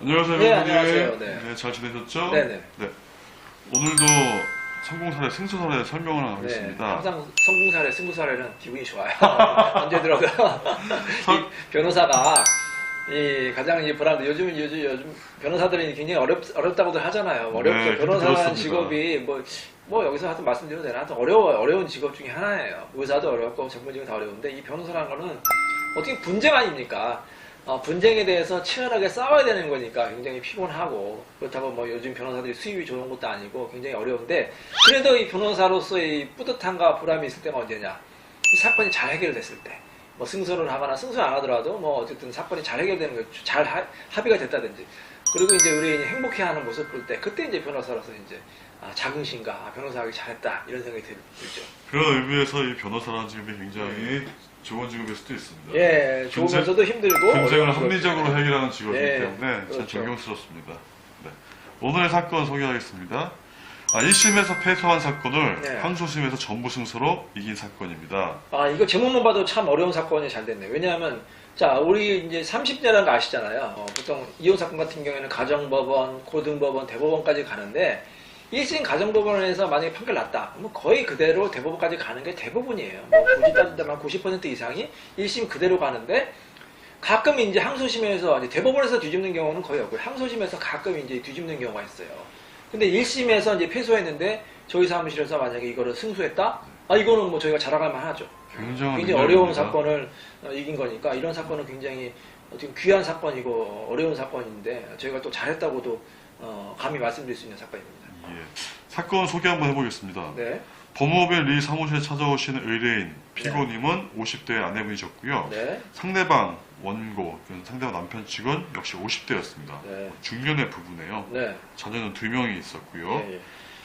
안녕하세요, 네, 여러분들. 안녕하세요. 네. 잘 지내셨죠? 네네. 네. 오늘도 성공 사례, 승소사례 설명을 네, 하겠습니다. 항상 성공 사례, 승부 사례는 기분이 좋아요. 언제 들어가. 설- 이 변호사가 이 가장 이 불안, 요즘, 요즘, 요즘 변호사들이 굉장히 어렵, 어렵다고들 하잖아요. 어렵죠. 네, 변호사라는 그렇습니다. 직업이 뭐, 뭐 여기서 하여튼 말씀드려도 되나? 하여튼 어려워, 어려운 직업 중에 하나예요. 의사도 어렵고 전문직은 다 어려운데 이 변호사라는 거는 어떻게 분쟁 아닙니까? 어, 분쟁에 대해서 치열하게 싸워야 되는 거니까 굉장히 피곤하고 그렇다고 뭐 요즘 변호사들이 수입이 좋은 것도 아니고 굉장히 어려운데 그래도 이 변호사로서의 뿌듯함과 보람이 있을 때가 언제냐? 이 사건이 잘 해결됐을 때. 뭐 승소를 하거나 승소 안 하더라도 뭐 어쨌든 사건이 잘 해결되는 거잘 합의가 됐다든지 그리고 이제 의뢰인이 행복해하는 모습 볼 때 그때 이제 변호사로서 이제 아, 자긍심과 아, 변호사하기 잘했다 이런 생각이 들, 들죠. 그런 의미에서 이 변호사라는 직업이 굉장히 좋은 직업일 수도 있습니다. 예, 좋으면서도 힘들고 어려운 합리적으로 직업이죠. 해결하는 직업이기 예, 때문에 참 그렇죠. 존경스럽습니다. 네. 오늘의 사건 소개하겠습니다. 아, 1심에서 패소한 사건을 네. 항소심에서 전부 승소로 이긴 사건입니다. 아, 이거 제목만 봐도 참 어려운 사건이 잘 됐네. 왜냐하면, 자, 우리 이제 30대라는 거 아시잖아요. 어, 보통 이혼 사건 같은 경우에는 가정법원, 고등법원, 대법원까지 가는데, 1심 가정법원에서 만약에 판결 났다. 그러면 거의 그대로 대법원까지 가는 게 대부분이에요. 뭐 굳이 따진다면 90% 이상이 1심 그대로 가는데, 가끔 이제 항소심에서, 이제 대법원에서 뒤집는 경우는 거의 없고요. 항소심에서 가끔 이제 뒤집는 경우가 있어요. 근데 1심에서 이제 패소했는데, 저희 사무실에서 만약에 이거를 승소했다? 아, 이거는 뭐 저희가 자랑할 만하죠. 굉장히 어려운. 사건을 어, 이긴 거니까 이런 사건은 굉장히 어떻게 귀한 사건이고 어려운 사건인데 저희가 또 잘했다고도 어, 감히 말씀드릴 수 있는 사건입니다. 예. 사건 소개 한번 해보겠습니다. 네, 법무법인 리 사무실에 찾아오신 의뢰인 피고님은 50대 아내분이셨고요. 네, 상대방 원고, 그 상대방 남편 측은 역시 50대였습니다. 네, 중년의 부부네요. 네, 자녀는 두 명이 있었고요. 예, 예.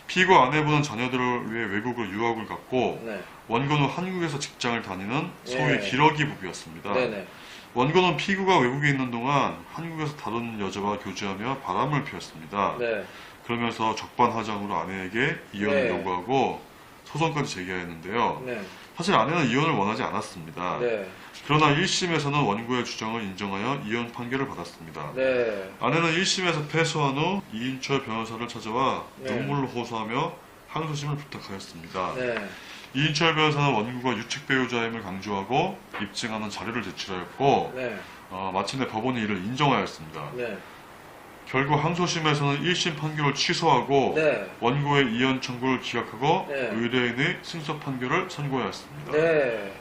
피고 아내분은 자녀들을 위해 외국으로 유학을 갔고 네, 원고는 한국에서 직장을 다니는 소위 예. 기러기 부부였습니다. 네, 네, 원고는 피고가 외국에 있는 동안 한국에서 다른 여자와 교제하며 바람을 피웠습니다. 네, 그러면서 적반하장으로 아내에게 이혼을 네. 요구하고 소송까지 제기하였는데요. 네, 사실 아내는 이혼을 원하지 않았습니다. 네, 그러나 1심에서는 원고의 주장을 인정하여 이혼 판결을 받았습니다. 네, 아내는 1심에서 패소한 후 이인철 변호사를 찾아와 네. 눈물로 호소하며 항소심을 부탁하였습니다. 네, 이인철 변호사는 원고가 유책 배우자임을 강조하고 입증하는 자료를 제출하였고 네, 어, 마침내 법원이 이를 인정하였습니다. 네, 결국 항소심에서는 1심 판결을 취소하고 네, 원고의 이혼 청구를 기각하고 네. 의뢰인의 승소 판결을 선고하였습니다. 네.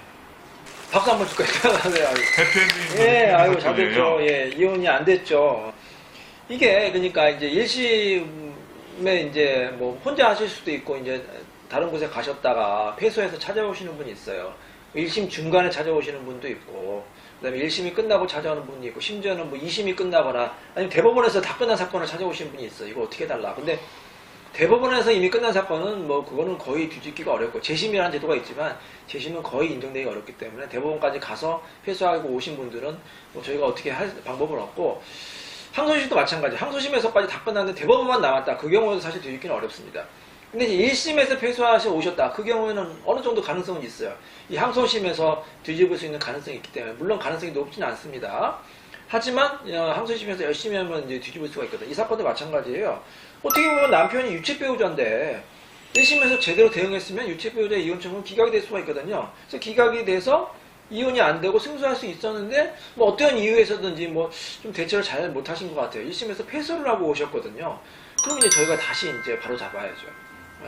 박수 한번 줄까요? 네, 아유. 해피엔딩 예, 아유, 잘. 됐죠. 예, 이혼이 안 됐죠. 이게, 그러니까 이제 1심에 이제 뭐 혼자 하실 수도 있고, 이제 다른 곳에 가셨다가 패소해서 찾아오시는 분이 있어요. 1심 중간에 찾아오시는 분도 있고, 그 다음에 1심이 끝나고 찾아오는 분이 있고, 심지어는 뭐 2심이 끝나거나, 아니면 대법원에서 다 끝난 사건을 찾아오시는 분이 있어요. 이거 어떻게 달라. 근데 대법원에서 이미 끝난 사건은 뭐 그거는 거의 뒤집기가 어렵고 재심이라는 제도가 있지만 재심은 거의 인정되기 어렵기 때문에 대법원까지 가서 패소하고 오신 분들은 뭐 저희가 어떻게 할 방법은 없고 항소심도 마찬가지 항소심에서까지 다 끝났는데 대법원만 남았다 그 경우에도 사실 뒤집기는 어렵습니다 근데 이제 1심에서 패소하시 오셨다 그 경우에는 어느 정도 가능성은 있어요 이 항소심에서 뒤집을 수 있는 가능성이 있기 때문에 물론 가능성이 높지는 않습니다 하지만 어, 항소심에서 열심히 하면 이제 뒤집을 수가 있거든요 이 사건도 마찬가지예요 어떻게 보면 남편이 유책 배우자인데 1심에서 제대로 대응했으면 유책 배우자의 이혼 청구는 기각이 될 수가 있거든요. 그래서 기각이 돼서 이혼이 안 되고 승소할 수 있었는데 뭐 어떤 이유에서든지 뭐 좀 대처를 잘 못하신 것 같아요. 1심에서 패소를 하고 오셨거든요. 그럼 이제 저희가 다시 이제 바로 잡아야죠.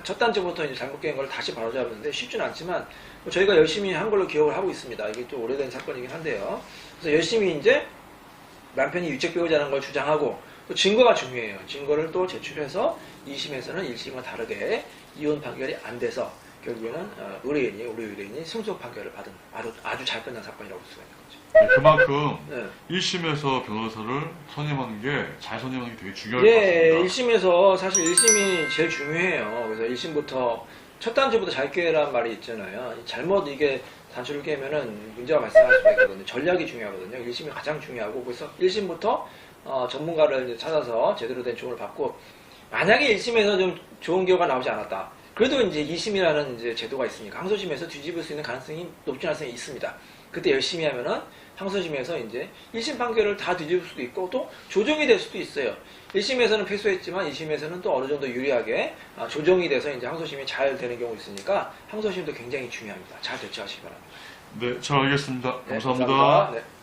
첫 단추부터 이제 잘못된 걸 다시 바로 잡는데 쉽지는 않지만 뭐 저희가 열심히 한 걸로 기억을 하고 있습니다. 이게 좀 오래된 사건이긴 한데요. 그래서 열심히 이제 남편이 유책 배우자는 걸 주장하고 또 증거가 중요해요. 증거를 또 제출해서 2심에서는 1심과 다르게 이혼 판결이 안 돼서 결국에는 어, 의뢰인이 우리 의뢰인이 승소 판결을 받은 아주, 아주 잘 끝난 사건이라고 볼 수가 있는 거죠. 네, 그만큼 네. 1심에서 변호사를 선임하는 게 잘 선임하는 게 되게 중요할 것 예, 같습니다. 1심에서 사실 1심이 제일 중요해요. 그래서 1심부터 첫 단추부터 잘 깨라는 말이 있잖아요. 잘못 이게 단추를 깨면은 문제가 발생할 수가 있거든요. 전략이 중요하거든요. 1심이 가장 중요하고 그래서 1심부터 어, 전문가를 찾아서 제대로 된 조언을 받고 만약에 1심에서 좀 좋은 결과가 나오지 않았다. 그래도 이제 2심이라는 이제 제도가 있으니까 항소심에서 뒤집을 수 있는 가능성이 높진 않습니다. 있습니다. 그때 열심히 하면은 항소심에서 이제 1심 판결을 다 뒤집을 수도 있고 또 조정이 될 수도 있어요. 1심에서는 패소했지만 2심에서는 또 어느 정도 유리하게 아, 조정이 돼서 이제 항소심이 잘 되는 경우 있으니까 항소심도 굉장히 중요합니다. 잘 대처하시기 바랍니다. 네, 잘 알겠습니다. 네, 감사합니다. 감사합니다. 네.